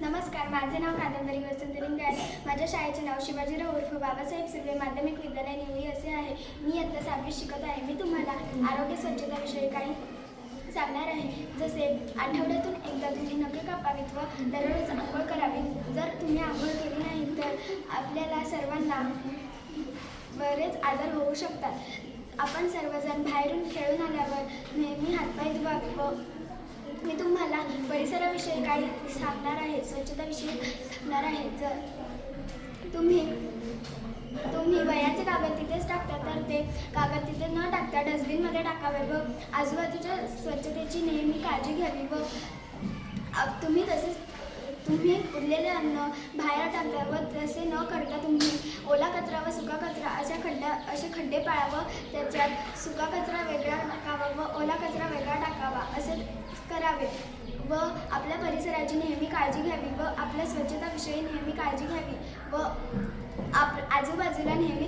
नमस्कार माझे नाव कादंबरी वसंत आहे. माझ्या शाळेचे नाव शिवाजीराव उर्फ बाबासाहेब सुर्वे माध्यमिक विद्यालय निवडी असे आहे. मी आत्ता सहावी शिकत आहे. मी तुम्हाला आरोग्य स्वच्छताविषयी काही सांगणार आहे. जसे आठवड्यातून एकदा तुम्ही नखे कापावीत व दररोज आंघोळ करावी. जर तुम्ही आंघोळ केली नाही तर आपल्याला सर्वांना बरेच आजार होऊ शकतात. आपण सर्वजण बाहेरून खेळून आल्यावर नेहमी हातपाय धुवावे व मी तुम्हाला परिसराविषयी काही सांगणार आहे स्वच्छताविषयी सांगणार आहे जर तुम्ही तुम्ही वयाचे कागद तिथेच टाकता तर ते कागद तिथे न टाकता डस्टबिनमध्ये टाकावे व आजूबाजूच्या स्वच्छतेची नेहमी काळजी घ्यावी व तुम्ही तसेच तुम्ही उरलेले अन्न बाहेर टाकता व तसे न करता तुम्ही ओला कचरा व सुका कचरा अशा खड्ड्या असे खड्डे पाळावं त्याच्यात सुका कचरा वेगळा टाकावा व ओला कचरा वेगळा टाकावा असे करावे. व आपल्या परिसराची नेहमी काळजी घ्यावी व आपल्या स्वच्छताविषयी नेहमी काळजी घ्यावी व आप आजूबाजूला नेहमी